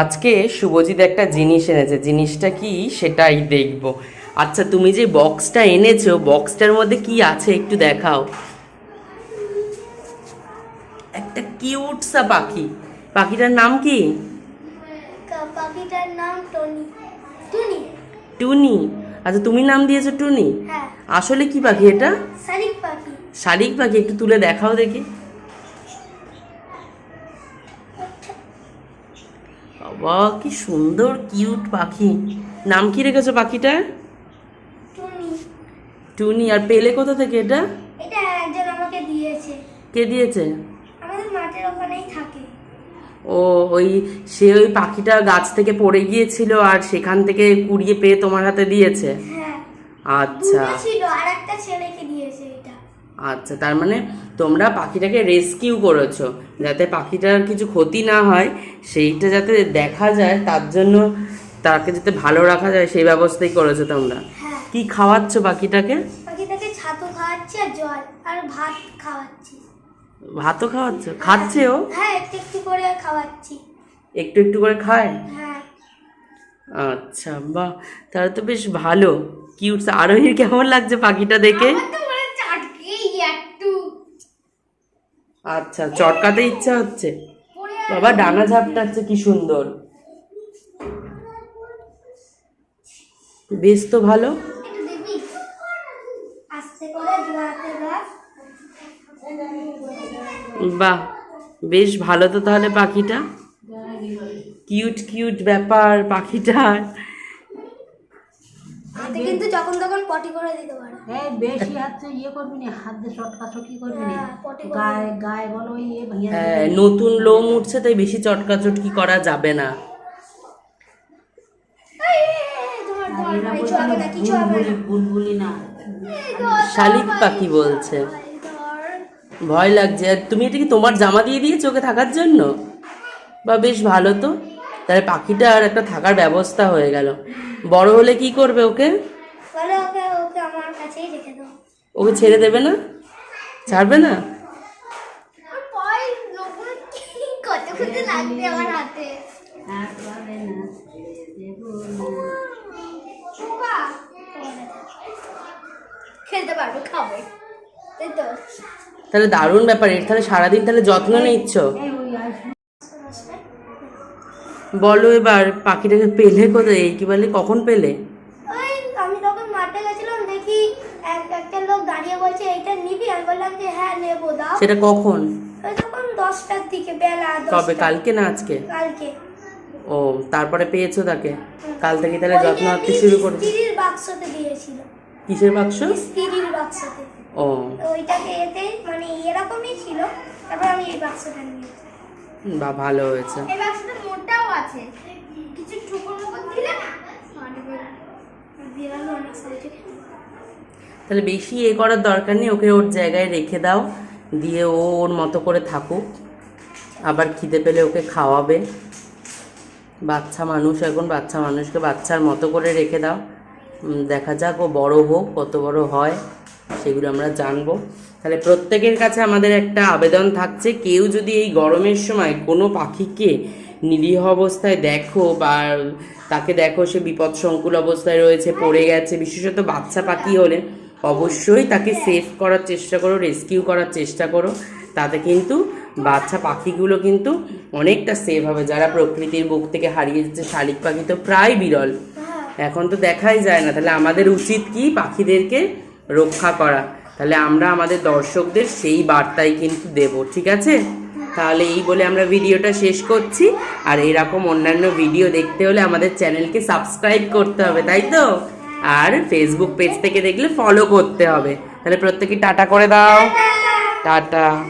আজকে শুভজিৎ একটা জিনিস এনেছে। জিনিসটা কি সেটাই দেখব। আচ্ছা তুমি যে বক্সটা এনেছো বক্সটার মধ্যে কি আছে একটু দেখাও। একটা কিউট সা পাখি। পাখিটার নাম কি পাখিটার নাম টনি। টুনি। টুনি। আচ্ছা তুমি নাম দিয়েছ টুনি? হ্যাঁ। আসলে কি পাখি এটা? শালিক পাখি। শালিক পাখি একটু তুলে দেখাও দেখি। বাবা কি সুন্দর কিউট পাখি। নাম কি রেখেছো পাখিটার টুনি। আর পেলে কোথা থেকে এটা? এটা একজন আমাকে দিয়েছে। কে দিয়েছে? আমাদের মাঠের ওখানেই থাকে। ও ওই সে ওই পাখিটা গাছ থেকে পড়ে গিয়েছিল আর সেখান থেকে কুড়িয়ে পেয়ে তোমার হাতে দিয়েছে? হ্যাঁ। আচ্ছা। ছিল আর একটা ছেলেকে দিয়েছে। আচ্ছা তার মানে তোমরা পাখিটাকে রেস্কিউ করেছ যাতে পাখিটার কিছু ক্ষতি না হয় সেইটা যাতে দেখা যায় তার জন্য তাকে যাতে ভালো রাখা যায় সেই ব্যবস্থাই করেছ তোমরা। হ্যাঁ। কি খাওয়াচ্ছ পাখিটাকে? পাখিটাকে ছাতু খাওয়াচ্ছি আর জল আর ভাত খাওয়াচ্ছি। ভাতও খাওয়াচ্ছ? খাচ্ছে ও হ্যাঁ একটু একটু করে খাওয়াচ্ছি। একটু একটু করে খায়? হ্যাঁ। আচ্ছা বাহ তাহলে তো বেশ ভালো। কিউট আরোহীর কেমন লাগছে পাখিটা দেখে আমার তো মনে হচ্ছে আটকেই একটু আচ্ছা চটকাতে ইচ্ছা হচ্ছে? বাবা, ডানা ঝাপটাচ্ছে, কি সুন্দর। বেশ তো ভালো। বাহ, বেশ ভালো তো তাহলে পাখিটা। কিউট কিউট ব্যাপার পাখিটার কিন্তু যখন তখন পটি করে দিতে পারে। এই বেশি হাতে ইয়ে করবি না হাত দিয়ে চটকা চটকি করবি না। হ্যাঁ, গায়ে গায়ে বলো ইয়ে ভাইয়া হ্যাঁ নতুন লোম উঠছে তাই বেশি চটকা চটকি করা যাবে না। না বুলবুলি শালিক পাখি বলছে। ভয় লাগছে। আর তুমি এটা কি তোমার জামা দিয়ে দিয়েছ ওকে থাকার জন্য? বা বেশ ভালো তো। তাহলে পাখিটা আর একটা থাকার ব্যবস্থা হয়ে গেল। বড় হলে কি করবে ওকে? ওকে আমার কাছেই রেখে দাও। ওকে ছেড়ে দেবে না? ছাড়বে না? লাগবে আমার হাতে। খেলতে পারবে খাবে। তাই তো। তাহলে দারুণ ব্যাপার এর তাহলে সারাদিন তাহলে যত্ন নিচ্ছ? বলো এবার পাখিটাকে পেলে কোথায়? কি বলে? কখন পেলে ওই আমি তখন মাঠে গেছিলাম দেখি এক একটা লোক দাঁড়িয়ে বলছে এইটা নিবি? আমি বললাম যে হ্যাঁ নেব দাও। সেটা কখন? ওই তখন দশটার দিকে বেলা কবে দশটা কালকে না আজকে? কালকে। ও তারপরে পেয়েছ তাকে? কাল থেকে তাহলে যত্ন যে নিতে শুরু করে স্ত্রীর বাক্সতে দিয়েছিল। কিসের বাক্স? স্ত্রীর বাক্সতে। ও। ওইটাকে এতে মানে এরকমই ছিল। তারপর আমি এই বাক্সটা নিয়েছি। বা ভালো হয়েছে। এই বাক্সটা মোটাও আছে। কিছু ঠুকুর মুকুর দিলে না? বিড়াল অনেক সাইজে তাহলে বেশি এ করার দরকার নেই, ওকে ওর জায়গায় রেখে দাও, দিয়ে ও ওর মতো করে থাকুক। আবার খিদে পেলে ওকে খাওয়াবে। বাচ্চা মানুষ, এখন বাচ্চা মানুষকে বাচ্চার মতো করে রেখে দাও। দেখা যাক ও বড় হোক, কত বড় হয়, সেগুলো আমরা জানব। তাহলে প্রত্যেকের কাছে আমাদের একটা আবেদন থাকছে, কেউ যদি এই গরমের সময় কোনো পাখিকে নিরীহ অবস্থায় দেখো বা তাকে দেখো সে বিপদসংকুল অবস্থায় রয়েছে, পড়ে গেছে, বিশেষত বাচ্চা পাখি হলে অবশ্যই তাকে সেভ করার চেষ্টা করো রেস্কিউ করার চেষ্টা করো। তাতে কিন্তু বাচ্চা পাখিগুলো কিন্তু অনেকটা সেভ হবে। যারা প্রকৃতির বুক থেকে হারিয়ে যাচ্ছে, শালিক পাখি তো প্রায় বিরল। এখন তো দেখাই যায় না। তাহলে আমাদের উচিত কি পাখিদেরকে রক্ষা করা? তাহলে আমরা আমাদের দর্শকদের সেই বার্তাই কিন্তু দেব, ঠিক আছে? তাহলে এই বলে আমরা ভিডিওটা শেষ করছি। আর এরকম অন্যান্য ভিডিও দেখতে হলে আমাদের চ্যানেলকে সাবস্ক্রাইব করতে হবে, তাই তো? আর ফেসবুক পেজ থেকে দেখলে ফলো করতে হবে। তাহলে প্রত্যেকে টাটা করে দাও। টাটা।